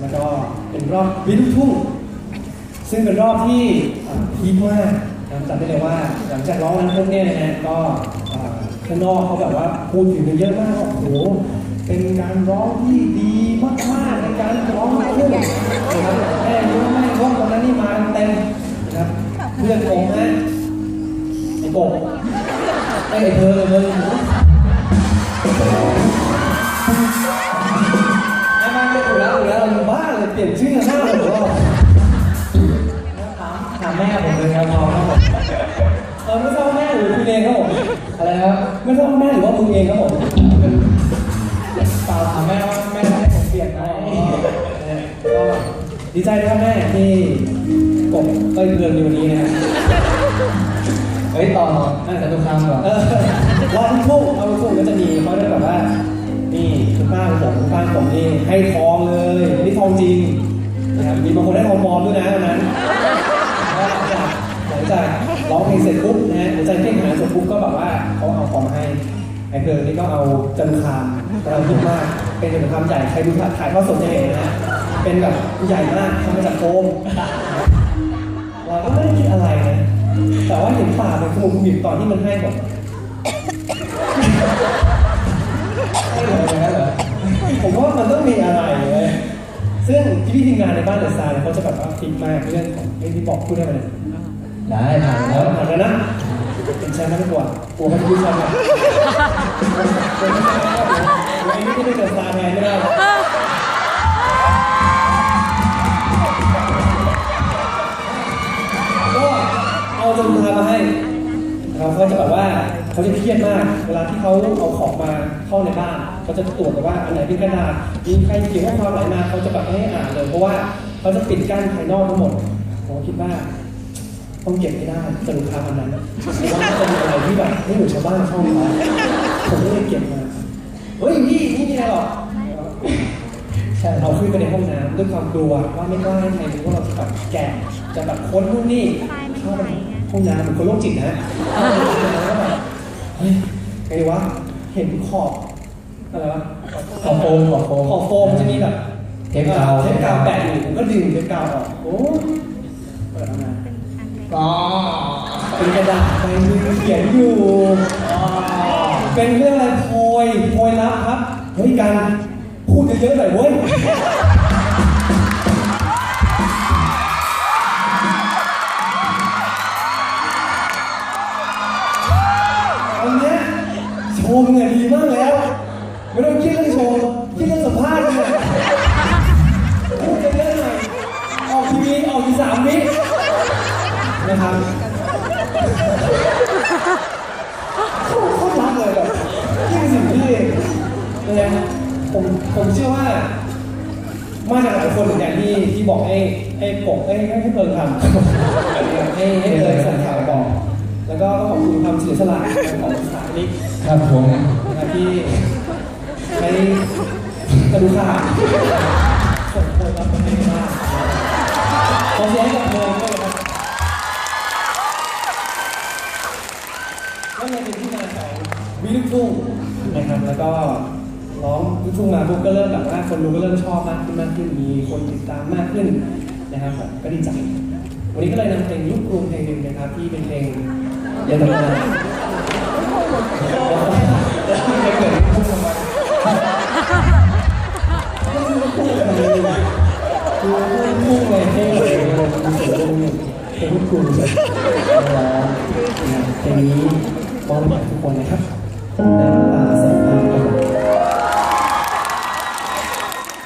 แล้วก็เป็นรอบวินทุ่งซึ่งเป็นรอบที่อ่าพีคมากนะจำได้เลยว่า หลังจากร้องนั้นปุ๊บเนี่ยนะฮะก็ข้างนอกเขาแบบว่าพูดถึงกันเยอะมากว่าโอ้โหเป็นการร้องที่ดีมากๆในการร้องลูกทุ่งนะครับแม่รู้แม่ร้องตอนนั้นนี่มาเต็มนะครับเพื่อนผมนะไอ้โกบไอ้ไอ้เธอเลย ลยเปลี่ยนชื่อหน้าเลยว่าถามแม่ผมเลยครับน้อครับผมเออไม่ทราบว่าแม่หรือคุณเองครับผมอะไรนะครับไม่ทราบว่าแม่หรือว่ามึงเองครับผมเปล่าถามแม่ว่าแม่ให้ผมเปลี่ยนไหมก็ดีใจนะครับแม่ที่กบเอ้ยเพื่อนในวันนี้นะเฮ้ยต่อน่าจะทุกครั้งเหรอเออรอบทุกเอาทุกก็จะมีเขาจะแบบว่านี่คุณป้าผมคุณป้าผมนี่ให้ทองเลย จริงนะครับมีบางคนได้ทองปลอมด้วยนะวันนั้นหลังจากหลังจร้องเพลงเสร็จปุ๊บนะฮะหัวใจเพ่งหาเสร็จปุ๊บก็แบบว่าเขาเอาของมให้ไอ้เพลิงนี่ก็เอาจันทร์คามกำลังฮิตมากเป็นจันทร์คามใหญ่ใครดูถ่ายทอดสดจะเห็นนะ เป็นแบบใหญ่มากทำมาจากโฟมเราก็ไม่ได้คิดอะไรนะแต่ว่าเห็นป่ามันขมุกขมิบตอนที่มันให้แบบให้เลย พี่ทีมงานในบ้านเดอะซาร์เนี่ยเขาจะแบบว่าฟิกมากเรื่องของไอ้ที่บอกพูดได้ไหมเนี่ยได้ผ่านแล้แล้ววผ่านแล้วนะเป็นแชมป์ไม่ต้องกลัวกลัวเขาจะพูดแชมป์อะกลัวไม่ใช่ครับกลัวไอ้นี่ที่ไม่เดอะซาร์แทนไม่ได้หรอกก็เอาจนพามาให้นะครับเขาจะแบบว่า เขาจะเครียดมาก เวลาที่เขาเอาของมาเข้าในบ้านเขาจะตรวจแบบว่าอันไหนเป็นกระดาษมีใครเขียนข้อความไหนมาเขาจะแบบไม่ให้อ่านเลย เพราะว่าเขาจะปิดกั้นภายนอกทั้งหมดผมคิดว่าต้องเก็บให้ได้สรุปคาอันนั้นเพราะว่ามันจะมีอะไรที่แบบไม่เหมือนชาวบ้านชอบเขาผมก็เลยเก็บมาเฮ้ยพี่นี่ไม่ได้หรอกใช่เอาขึ้นไปในห้องน้ำด้วยความกลัวว่าไม่กล้าให้ใครรู้ว่าเราจะแบบแกะจะแบบค้นนู่นนี่เข้าไปห้องน้ำเหมือนคนโรคจิตนะแล้วก็แบบ เฮ้ยไงดีวะ เห็นขอบอะไรวะ ขอบโฟมขอบโฟมขอบโฟมจะมีแบบเทปกาวเทปกาวแปะอยู่ผมก็ดึงเทปกาวออกโอ้เปิดออกมาอ๋อเป็นกระดาษใบมือเขียนอยู่เป็นเรื่องอะไรโพยโพยลับครับ เฮ้ยกัน พูดเยอะๆหน่อยเว้ย มึงอะดีมากแล้ว ไม่ต้องคิดเรื่องโชว์คิดเรื่องสัมภาษณ์มึงอะพูดเยอะๆหน่อยออกทีวีออกทีสามวินะครับโคตรรักเลยแบบนี่เป็นสิ่งที่นะฮะผมผมเชื่อว่ามาจากหลายคนเหมือนกันที่ที่บอกให้ให้ปกให้ให้เพิงทำให้ให้เพิงสั่งข่าวบอกแล้วก็ คุณความเสียสละของสถาปนิกครับผมนะครับที่ใช้กระดูกขาส่งคนรับมาให้มากขอเสียงให้กับเพิงด้วยนะครับก็เลยเป็นที่มาของวิลูกทุ่งนะครับแล้วก็ร้องลูกทุ่งมาปุ๊บก็เริ่มแบบว่าคนดูก็เริ่มชอบมากขึ้นมากขึ้นมีคนติดตามมากขึ้นนะครับผมก็ดีใจวันนี้ก็เลยนำเพลงลูกกรุงเพลงหนึ่งนะครับที่เป็นเพลงเยนตำนานไม่เกิดลูกทุ่งมคือลูกทุ่งเลยเพลงเลยเพลงลูกกรุงเลยเพลงนี้มอบให้กับทุกคนนะครับน้ำตา